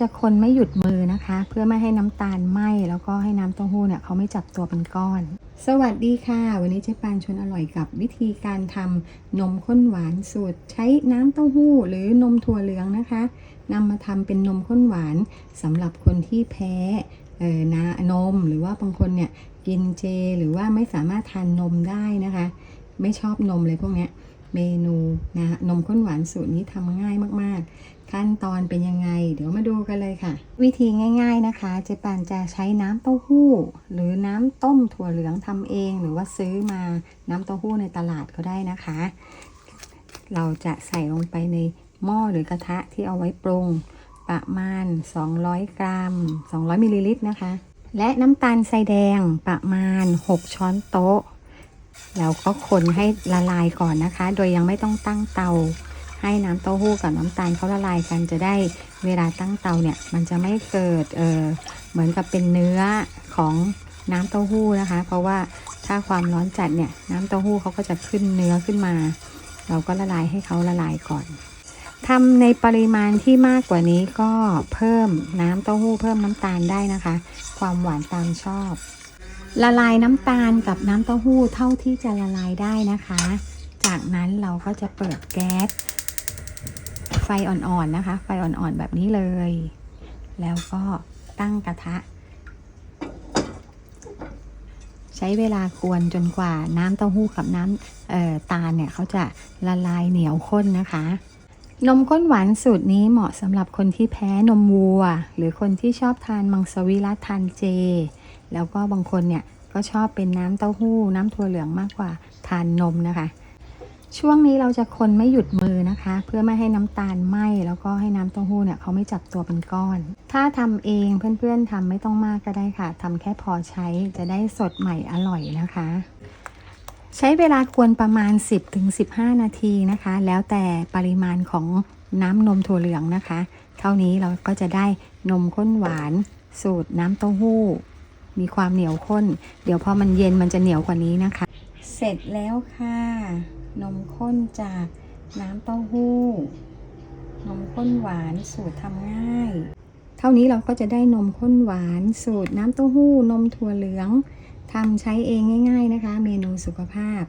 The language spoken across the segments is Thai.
จะคนไม่หยุดมือนะคะ เพื่อไม่ให้น้ำตาลไหม้แล้วก็ให้น้ำเต้าหู้เนี่ยเขาไม่จับตัวเป็นก้อน สวัสดีค่ะ วันนี้เจ๊ปานชวนอร่อยกับวิธีการทำนมข้นหวานสูตรใช้น้ำเต้าหู้หรือนมถั่วเหลืองนะคะนำมาทำเป็นนมข้นหวานสำหรับคนที่แพ้เอ่อนะนมหรือว่าบางคนเนี่ยกินเจ หรือว่าไม่สามารถทานนมได้นะคะ ไม่ชอบนมเลยพวกเนี้ย เมนูนะนมข้นหวานสูตรนี้ทำง่ายมากๆ ขั้นตอนเป็นยังไง เดี๋ยวมาดูกันเลยค่ะ วิธีง่าย ๆนะคะ เจ๊ปนจะใช้น้ำเต้าหู้ หรือน้ำต้มถั่วเหลืองทำเอง หรือว่าซื้อมาน้ำเต้าหู้ในตลาดก็ได้นะคะ เราจะใส่ลงไปในหม้อหรือกระทะที่เอาไว้ปรุงประมาณ 200 กรัม 200มิลลิลิตรนะคะ และน้ำตาลทรายแดงประมาณ 6 ช้อนโต๊ะ แล้วก็คนให้ละลายก่อนนะคะ โดยยังไม่ต้องตั้งเตา ให้น้ำเต้าหู้กับน้ำตาลเขาละลายกันจะได้เวลาตั้งเตาเนี่ย มันจะไม่เกิดเออเหมือนกับเป็นเนื้อของน้ำเต้าหู้นะคะ เพราะว่าถ้าความร้อนจัดเนี่ยน้ำเต้าหู้เขาก็จะขึ้นเนื้อขึ้นมา เราก็ละลายให้เขาละลายก่อนทำในปริมาณที่มากกว่านี้ก็เพิ่มน้ำเต้าหู้เพิ่มน้ำตาลได้นะคะ ความหวานตามชอบ ละลายน้ำตาลกับน้ำเต้าหู้เท่าที่จะละลายได้นะคะ จากนั้นเราก็จะเปิดแก๊สไฟอ่อนๆนะคะ ไฟอ่อนๆแบบนี้เลย แล้วก็ตั้งกระทะ ใช้เวลากวนจนกว่าน้ำเต้าหู้กับน้ำตาลเนี่ยเขาจะละลายเหนียวข้นนะคะ นมข้นหวานสูตรนี้เหมาะสำหรับคนที่แพ้นมวัว หรือคนที่ชอบทานมังสวิรัตทานเจ แล้วก็บางคนเนี่ยก็ชอบเป็นน้ำเต้าหู้ น้ำถั่วเหลืองมากกว่าทานนมนะคะ ช่วงนี้เราจะคนไม่หยุดมือนะคะ เพื่อไม่ให้น้ำตาลไหม้แล้วก็ให้น้ำเต้าหู้เนี่ยเขาไม่จับตัวเป็นก้อน ถ้าทำเองเพื่อนๆทำไม่ต้องมากก็ได้ค่ะทำแค่พอใช้จะได้สดใหม่อร่อยนะคะ ใช้เวลาควรประมาณ 10-15 นาทีนะคะ แล้วแต่ปริมาณของน้ำนมถั่วเหลืองนะคะ เท่านี้เราก็จะได้นมข้นหวาน สูตรน้ำเต้าหู้ มีความเหนียวข้น เดี๋ยวพอมันเย็นมันจะเหนียวกว่านี้นะคะ เสร็จแล้วค่ะ นมข้นจากน้ำเต้าหู้ นมข้นหวานสูตรทำง่าย เท่านี้เราก็จะได้นมข้นหวานสูตรน้ำเต้าหู้ นมถั่วเหลืองทำใช้เองง่าย ๆนะคะ เมนูสุขภาพ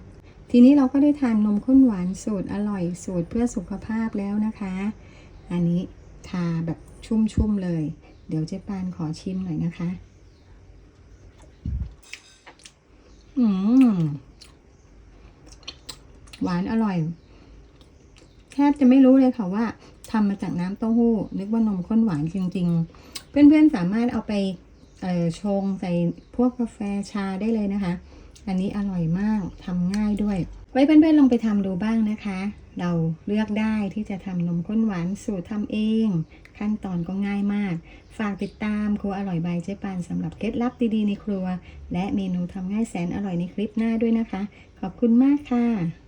ทีนี้เราก็ได้ทานนมข้นหวานสูตรอร่อยสูตรเพื่อสุขภาพแล้วนะคะ อันนี้ทาแบบชุ่มๆเลย เดี๋ยวเจ๊ปานขอชิมหน่อยนะคะ อืมหวานอร่อย แทบจะไม่รู้เลยค่ะว่าทำมาจากน้ำเต้าหู้ นึกว่านมข้นหวานจริง ๆ เพื่อนๆสามารถเอาไปชงใส่พวกกาแฟชาได้เลยนะคะ อันนี้อร่อยมากทำง่ายด้วย ไว้เพื่อนๆลองไปทำดูบ้างนะคะ เราเลือกได้ที่จะทำนมข้นหวานสูตรทำเอง ขั้นตอนก็ง่ายมาก ฝากติดตามครัวอร่อยใบเจ๊ปานสำหรับเคล็ดลับดีๆในครัว และเมนูทำง่ายแสนอร่อยในคลิปหน้าด้วยนะคะ ขอบคุณมากค่ะ